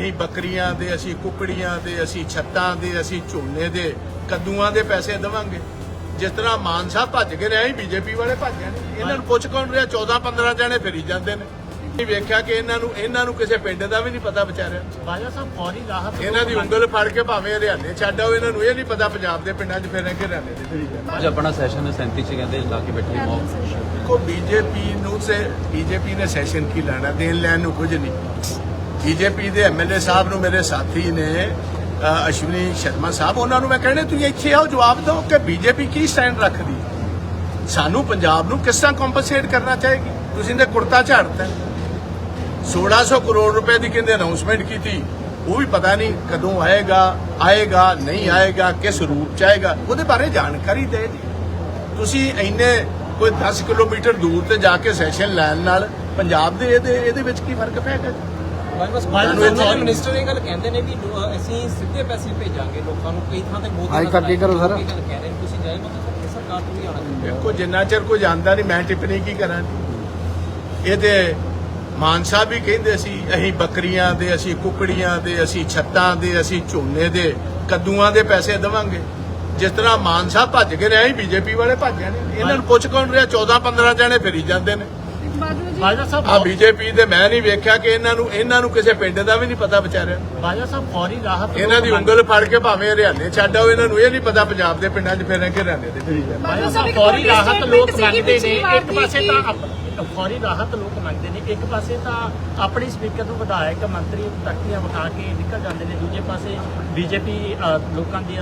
ਅਸੀਂ ਬੱਕਰੀਆਂ ਦੇ ਅਸੀਂ ਕੁਕੜੀਆਂ ਦੇ ਅਸੀਂ ਛੱਤਾਂ ਦੇ ਅਸੀਂ ਝੋਨੇ ਦੇ ਕੱਦੂਆਂ ਦੇ ਪੈਸੇ ਦੇਵਾਂਗੇ। ਜਿਸ ਤਰ੍ਹਾਂ ਮਾਨ ਸਾਹਿਬ ਭੱਜ ਕੇ ਰਹੇ ਬੀਜੇਪੀ ਵਾਲੇ ਭੱਜੇ ਨੇ। ਇਹਨਾਂ ਨੂੰ ਪੁੱਛ ਕੌਣ ਰਿਹਾ? 14 15 ਜਣੇ ਫਿਰੀ ਜਾਂਦੇ ਨੇ। ਇਹ ਵੇਖਿਆ ਕਿ ਇਹਨਾਂ ਨੂੰ ਇਹਨਾਂ ਨੂੰ ਕਿਸੇ ਪਿੰਡ ਦਾ ਵੀ ਨਹੀਂ ਪਤਾ ਵਿਚਾਰਿਆ। ਬਾਜਾ ਸਾਹਿਬ ਫੌਰੀ ਰਾਹਤ ਇਹਨਾਂ ਦੀ ਉਂਗਲ ਫੜ ਕੇ ਭਾਵੇਂ ਹਰਿਆਣੇ ਛੱਡ ਆਓ ਇਹਨਾਂ ਨੂੰ ਇਹ ਨਹੀਂ ਪਤਾ ਪੰਜਾਬ ਦੇ ਪਿੰਡਾਂ 'ਚ ਫਿਰਨ ਕਿ ਹਰਿਆਣੇ ਦੇ ਫਿਰੀ ਜਾਂਦੇ ਅੱਜ ਆਪਣਾ ਸੈਸ਼ਨ 37 ਚ ਕਹਿੰਦੇ ਲਾ ਕੇ ਬੈਠੇ ਮੌਤ ਦੇਖੋ ਬੀਜੇਪੀ ਨੂੰ ਸੇ ਬੀਜੇਪੀ ਨੇ ਸੈਸ਼ਨ ਕੀ ਲੈਣਾ? ਦੇਣ ਲੈਣ ਨੂੰ ਕੁਝ ਨਹੀਂ। ਬੀਜੇਪੀ ਦੇ ਐਮਐਲਏ ਸਾਹਿਬ ਨੂੰ ਮੇਰੇ ਸਾਥੀ ਨੇ ਅਸ਼ਵਨੀ ਸ਼ਰਮਾ ਸਾਹਿਬ, ਉਹਨਾਂ ਨੂੰ ਮੈਂ ਕਹਿੰਦਾ, ਤੁਸੀਂ ਇੱਥੇ ਆਓ, ਜਵਾਬ ਦਿਓ ਕਿ ਬੀਜੇਪੀ ਕੀ ਸਟੈਂਡ ਰੱਖਦੀ ਸਾਨੂੰ ਪੰਜਾਬ ਨੂੰ ਕਿਸ ਤਰ੍ਹਾਂ ਕੰਪਨਸੇਟ ਕਰਨਾ ਚਾਹੇਗੀ ਤੁਸੀਂ ਨੇ ਕੁੜਤਾ ਝਾੜਤਾ 1600 ਕਰੋੜ ਰੁਪਏ ਦੀ ਕਹਿੰਦੇ ਅਨਾਉਂਸਮੈਂਟ ਕੀਤੀ? ਉਹ ਵੀ ਪਤਾ ਨਹੀਂ ਕਦੋਂ ਆਏਗਾ ਆਏਗਾ, ਨਹੀਂ ਆਏਗਾ, ਕਿਸ ਰੂਪ ਚ ਆਏਗਾ। ਉਹਦੇ ਬਾਰੇ ਜਾਣਕਾਰੀ ਦੇ ਜੀ ਤੁਸੀਂ ਇੰਨੇ ਕੋਈ 10 ਕਿਲੋਮੀਟਰ ਦੂਰ ਤੇ ਜਾ ਕੇ ਸੈਸ਼ਨ ਲੈਣ ਨਾਲ ਪੰਜਾਬ ਦੇ ਇਹਦੇ ਇਹਦੇ ਵਿੱਚ ਕੀ ਫ਼ਰਕ ਪੈਗਾ ਬਸ ਤੁਹਾਨੂੰ ਇਹ ਬਾਈ। ਮਿਨਿਸਟਰ ਇਹ ਗੱਲ ਕਹਿੰਦੇ ਨੇ ਵੀ ਲੋ- ਅਸੀਂ ਸਿੱਧੇ ਪੈਸੇ ਭੇਜਾਂਗੇ ਲੋਕਾਂ ਨੂੰ ਕਈ ਥਾਂ ਤੇ ਬਹੁਤ ਹਾਈ ਕਰਕੇ ਕਰੋ ਸਰ। ਇਹ ਗੱਲ ਕਹਿ ਰਹੇ ਨੇ ਤੁਸੀਂ ਜਾਏ ਮਤਲਬ ਕਿ ਸਰਕਾਰ ਤੋਂ ਵੀ ਆਉਣਾ ਚਾਹੀਦਾ। ਦੇਖੋ ਜਿੰਨਾ ਚਿਰ ਕੋਈ ਜਾਣਦਾ ਨਹੀਂ ਮੈਂ ਟਿੱਪਣੀ ਕੀ ਕਰਾਂ? ਜੀ ਇਹਦੇ ਮਾਨ ਸਾਹਿਬ ਵੀ ਕਹਿੰਦੇ ਸੀ ਅਸੀਂ ਬੱਕਰੀਆਂ ਦੇ ਅਸੀਂ ਕੁਕੜੀਆਂ ਦੇ ਅਸੀਂ ਛੱਤਾਂ ਦੇ ਅਸੀਂ ਝੋਨੇ ਦੇ ਕੱਦੂਆਂ ਦੇ ਪੈਸੇ ਦੇਵਾਂਗੇ। ਜਿਸ ਤਰ੍ਹਾਂ ਮਾਨ ਸਾਹਿਬ ਭੱਜ ਕੇ ਰਹੇ ਬੀਜੇਪੀ ਵਾਲੇ ਭੱਜੇ ਨੇ। ਇਹਨਾਂ ਨੂੰ ਪੁੱਛ ਕੌਣ ਰਿਹਾ? 14 15 ਜਣੇ ਫਿਰੀ ਜਾਂਦੇ ਨੇ। ਬਾਜਾ ਆ ਸਾਹਿਬ ਬੀਜੇਪੀ ਦੇ ਮੈਂ ਨਹੀਂ ਵੇਖਿਆ ਕਿ ਇਹਨਾਂ ਨੂੰ ਇਹਨਾਂ ਨੂੰ ਕਿਸੇ ਪਿੰਡ ਦਾ ਵੀ ਨਹੀਂ ਪਤਾ ਵਿਚਾਰਿਆ। ਬਾਜਾ ਸਾਹਿਬ ਫੌਰੀ ਰਾਹਤ ਇਹਨਾਂ ਦੀ ਉਂਗਲ ਫੜ ਕੇ ਭਾਵੇਂ ਹਰਿਆਣੇ ਛੱਡ ਆਓ ਇਹਨਾਂ ਨੂੰ ਇਹ ਨਹੀਂ ਪਤਾ ਪੰਜਾਬ ਦੇ ਪਿੰਡਾਂ 'ਚ ਫਿਰਨ ਕਿ ਹਰਿਆਣੇ ਦੇ ਫਿਰੀ ਜਾਂਦੇ ਸਾਹਿਬ ਫੌਰੀ ਰਾਹਤ ਲੋਕ ਮੰਗਦੇ ਨੇ। ਇੱਕ ਪਾਸੇ ਤਾਂ ਫੌਰੀ ਰਾਹਤ ਲੋਕ ਮੰਗਦੇ ਨੇ। ਇੱਕ ਪਾਸੇ ਤਾਂ ਆਪਣੀ ਸਪੀਕਰ ਨੂੰ ਵਿਧਾਇਕ ਮੰਤਰੀ ਤਖਤੀਆਂ ਵਿਖਾ ਕੇ ਨਿਕਲ ਜਾਂਦੇ ਨੇ। ਦੂਜੇ ਪਾਸੇ ਬੀਜੇਪੀ ਲੋਕਾਂ ਦੀ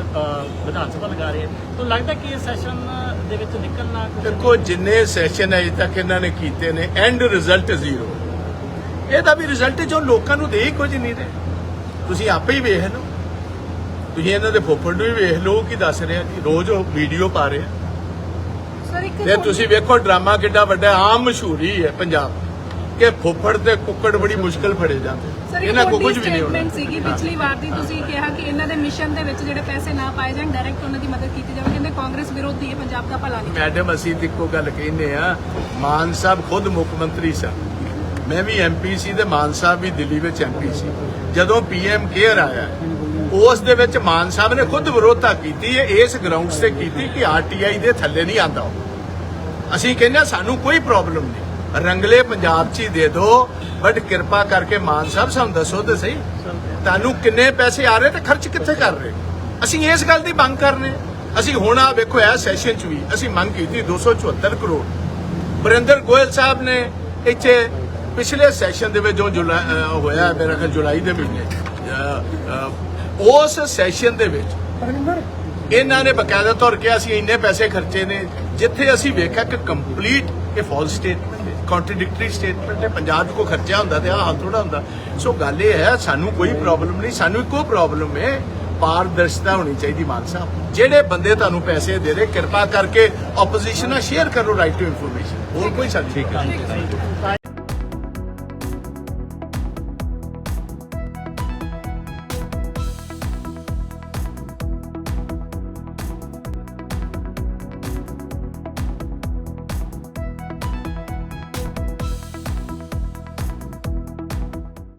ਵਿਧਾਨ ਸਭਾ ਲਗਾ ਰਹੇ ਤਾਂ ਲੱਗਦਾ ਕਿ ਇਸ ਸੈਸ਼ਨ ਦੇ ਵਿੱਚ ਨਿਕਲਣਾ ਦੇਖੋ ਜਿੰਨੇ ਸੈਸ਼ਨ ਅਜੇ ਤੱਕ ਇਹਨਾਂ ਨੇ ਕੀਤੇ ਨੇ ਐਂਡ ਰਿਜ਼ਲਟ ਜ਼ੀਰੋ ਇਹਦਾ ਵੀ ਰਿਜ਼ਲਟ ਜੋ ਲੋਕਾਂ ਨੂੰ ਦੇ ਕੁਝ ਨਹੀਂ ਰਹੇ। ਤੁਸੀਂ ਆਪੇ ਹੀ ਵੇਖ ਲਓ। ਤੁਸੀਂ ਇਹਨਾਂ ਦੇ ਫੋਫੜ ਨੂੰ ਵੀ ਵੇਖ ਲਓ ਕੀ ਦੱਸ ਰਿਹਾ ਜੀ ਰੋਜ਼ ਉਹ ਵੀਡੀਓ ਪਾ ਰਿਹਾ ਸਰ ਇੱਕ ਤੇ ਤੁਸੀਂ ਵੇਖੋ ਡਰਾਮਾ ਕਿੱਡਾ ਵੱਡਾ ਆਮ ਮਸ਼ਹੂਰੀ ਹੈ ਪੰਜਾਬ ਕਿ ਫੋਫੜ ਤੇ ਕੁੱਕੜ ਬੜੀ ਮੁਸ਼ਕਲ ਫੜੇ ਜਾਂਦੇ। ਇਹਨਾਂ ਵੱਡੀ ਕੁਝ ਵੀ ਨਹੀਂ ਹੋਣਾ। ਸੀਗੀ। ਪਿਛਲੀ ਵਾਰ ਦੀ ਤੁਸੀਂ ਕਿਹਾ ਕਿ ਇਹਨਾਂ ਦੇ ਮਿਸ਼ਨ ਦੇ ਵਿੱਚ ਜਿਹੜੇ ਪੈਸੇ ਨਾ ਪਾਏ ਜਾਣ ਡਾਇਰੈਕਟ ਉਹਨਾਂ ਦੀ ਮਦਦ ਕੀਤੀ ਜਾਵੇ। ਕਾਂਗਰਸ ਵਿਰੋਧੀ ਹੈ, ਪੰਜਾਬ ਦਾ ਭਲਾ ਨਹੀਂ ਮੈਡਮ, ਅਸੀਂ ਤੇ ਇੱਕੋ ਗੱਲ ਕਹਿੰਦੇ ਆ ਮਾਨ ਸਾਹਿਬ ਖੁਦ ਮੁੱਖ ਮੰਤਰੀ ਸਨ। ਮੈਂ ਵੀ ਐਮਪੀ ਸੀ ਤੇ ਮਾਨ ਸਾਹਿਬ ਵੀ ਦਿੱਲੀ ਵਿੱਚ ਐਮਪੀ ਸੀ। ਜਦੋਂ ਪੀਐਮ ਕੇਅਰ ਆਇਆ, ਉਸ ਦੇ ਵਿੱਚ ਮਾਨ ਸਾਹਿਬ ਨੇ ਖੁਦ ਵਿਰੋਧਤਾ ਕੀਤੀ ਹੈ, ਇਸ ਗਰਾਊਂਡਸ ਤੇ ਕੀਤੀ ਕਿ ਆਰਟੀਆਈ ਦੇ ਥੱਲੇ ਨਹੀਂ ਆਂਦਾ ਅਸੀਂ ਕਹਿੰਦੇ ਸਾਨੂੰ ਕੋਈ ਪ੍ਰੋਬਲਮ ਨਹੀਂ। ਰੰਗਲੇ ਪੰਜਾਬ 'ਚ ਹੀ ਦੇ ਦਿਓ ਬਟ ਕਿਰਪਾ ਕਰਕੇ ਮਾਨ ਸਾਹਿਬ ਸਾਨੂੰ ਦੱਸੋ ਤੇ ਸਹੀ। ਤੁਹਾਨੂੰ ਕਿੰਨੇ ਪੈਸੇ ਆ ਰਹੇ ਤੇ ਖਰਚ ਕਿੱਥੇ ਕਰ ਰਹੇ? ਅਸੀਂ ਇਸ ਗੱਲ ਦੀ ਮੰਗ ਕਰਨੇ। ਅਸੀਂ ਹੁਣ ਆ ਵੇਖੋ ਇਹ ਸੈਸ਼ਨ 'ਚ ਵੀ ਅਸੀਂ ਮੰਗ ਕੀਤੀ 274 ਕਰੋੜ। ਵਰਿੰਦਰ ਗੋਇਲ ਸਾਹਿਬ ਨੇ ਇੱਥੇ ਪਿਛਲੇ ਸੈਸ਼ਨ ਦੇ ਵਿੱਚ ਜੋ ਹੋਇਆ ਮੇਰਾ ਖਿਆਲ ਜੁਲਾਈ ਦੇ ਮਹੀਨੇ ਉਸ ਸੈਸ਼ਨ ਦੇ ਵਿੱਚ ਇਹਨਾਂ ਨੇ ਬਕਾਇਦਾ ਤੌਰ ਕਿਹਾ ਅਸੀਂ ਇੰਨੇ ਪੈਸੇ ਖਰਚੇ ਨੇ ਜਿੱਥੇ ਅਸੀਂ ਵੇਖਿਆ ਕਿ ਕੰਪਲੀਟ ਇਹ ਫਾਲਸ ਸਟੇਟਮੈਂਟ ਹੈ ਕੰਟਰਡਿਕਟਰੀ ਸਟੇਟਮੈਂਟ ਹੈ ਪੰਜਾਬ 'ਚ ਕੋਈ ਖਰਚਾ ਹੁੰਦਾ ਤੇ ਆਹ ਹਾਲ ਥੋੜਾ ਹੁੰਦਾ। ਸੋ ਗੱਲ ਇਹ ਹੈ ਸਾਨੂੰ ਕੋਈ ਪ੍ਰੋਬਲਮ ਨਹੀਂ ਸਾਨੂੰ ਇੱਕੋ ਪ੍ਰੋਬਲਮ ਹੈ ਪਾਰਦਰਸ਼ਤਾ ਹੋਣੀ ਚਾਹੀਦੀ ਮਾਨ ਸਾਹਿਬ। ਜਿਹੜੇ ਬੰਦੇ ਤੁਹਾਨੂੰ ਪੈਸੇ ਦੇ ਰਹੇ ਕਿਰਪਾ ਕਰਕੇ ਆਪੋਜੀਸ਼ਨ ਨਾਲ ਸ਼ੇਅਰ ਕਰੋ ਰਾਈਟ ਟੂ ਇਨਫੋਰਮੇਸ਼ਨ ਹੋਰ ਕੋਈ ਸਾਡੀ